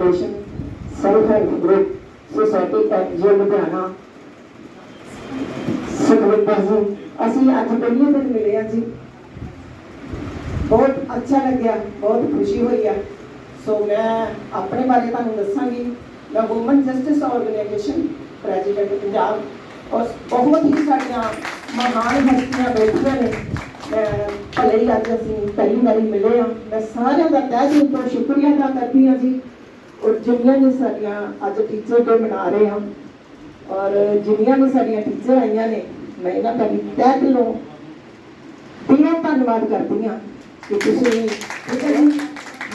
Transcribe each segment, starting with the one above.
Foundation self help group society NGO Ludhiana Sukhwinder ji ਅਸੀਂ ਅੱਜ ਪਹਿਲੇ ਦਿਨ ਮਿਲੇ ਆ ਜੀ। ਬਹੁਤ ਅੱਛਾ ਲੱਗਿਆ, ਬਹੁਤ ਖੁਸ਼ੀ ਹੋਈ ਆ। ਸੋ ਮੈਂ ਆਪਣੇ ਬਾਰੇ ਤੁਹਾਨੂੰ ਦੱਸਾਂਗੀ। ਮੈਂ woman justice organisation president Punjab. ਔਰ ਬਹੁਤ ਹੀ ਸਾਡੀਆਂ ਮਹਾਨ ਹਸਤੀਆਂ ਬੈਠੀਆਂ ਨੇ। ਭਲੇ ਹੀ ਅੱਜ ਅਸੀਂ ਪਹਿਲੀ ਵਾਰੀ ਮਿਲੇ ਆ ਮੈਂ ਸਾਰਿਆਂ ਦਾ ਤਹਿ ਦਿਲ ਤੋਂ ਸ਼ੁਕਰੀਆ ਅਦਾ ਕਰਦੀ ਹਾਂ ਜੀ। ਔਰ ਜਿੰਨੀਆਂ ਵੀ ਸਾਡੀਆਂ ਅੱਜ ਟੀਚਰ ਡੇ ਮਨਾ ਰਹੇ ਹਾਂ, ਔਰ ਜਿੰਨੀਆਂ ਵੀ ਸਾਡੀਆਂ ਟੀਚਰ ਆਈਆਂ ਨੇ, ਮੈਂ ਇਹਨਾਂ ਦਾ ਵੀ ਤਹਿ ਦਿਲੋਂ ਦਿਲੋਂ ਧੰਨਵਾਦ ਕਰਦੀ ਹਾਂ ਕਿ ਤੁਸੀਂ ਠੀਕ ਹੈ ਜੀ,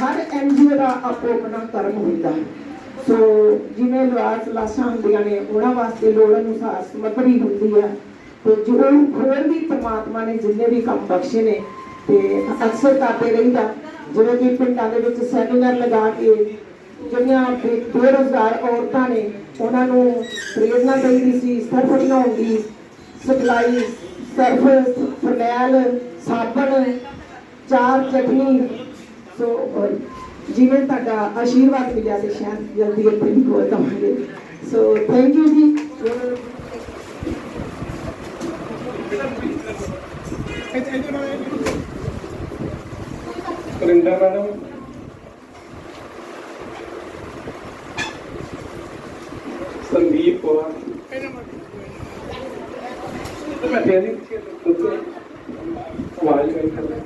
ਹਰ ਐਨਜੀਓ ਦਾ ਆਪੋ ਆਪਣਾ ਕਰਮ ਹੁੰਦਾ ਸੋ ਜਿਵੇਂ ਲਵਾਸ ਲਾਸ਼ਾਂ ਹੁੰਦੀਆਂ ਨੇ, ਉਹਨਾਂ ਵਾਸਤੇ ਲੋੜ ਅਨੁਸਾਰ ਸਮੱਗਰੀ ਹੁੰਦੀ ਹੈ। ਤੇ ਜੋ ਹੋਰ ਵੀ ਪਰਮਾਤਮਾ ਨੇ ਜਿੰਨੇ ਵੀ ਕੰਮ ਬਖਸ਼ੇ ਨੇ, ਤੇ ਅਕਸਰ ਕਰਦੇ ਰਹੀਦਾ, ਜਿਵੇਂ ਕਿ ਪਿੰਡਾਂ ਦੇ ਵਿੱਚ ਸੈਮੀਨਾਰ ਲਗਾ ਕੇ ਜਿਹੜੀਆਂ ਬੇ- ਬੇਰੁਜ਼ਗਾਰ ਔਰਤਾਂ ਨੇ, ਉਹਨਾਂ ਨੂੰ ਪ੍ਰੇਰਨਾ ਦੇਣੀ ਸੀ, ਸਰਫ ਬਣਾਉਣ ਦੀ ਸਪਲਾਈ, ਸਰਫ ਫਰਨੈਲ, ਸਾਬਣ, ਚਾਰ ਚਟਨੀ। ਸੋ ਜਿਵੇਂ ਤੁਹਾਡਾ ਆਸ਼ੀਰਵਾਦ ਮਿਲਿਆ ਤੇ ਸ਼ਾਇਦ ਜਲਦੀ ਇੱਥੇ ਵੀ ਕੋਲ ਦਵਾਂਗੇ। ਸੋ ਥੈਂਕ ਯੂ ਜੀ। ਕਰਿੰਦਾ ਮੈਡਮ ਸੰਦੀਪ ਕੌਰ। ਤੇ ਮੈਂ ਤੇਰੀ ਆਵਾਜ਼ ਕਰ ਕਰ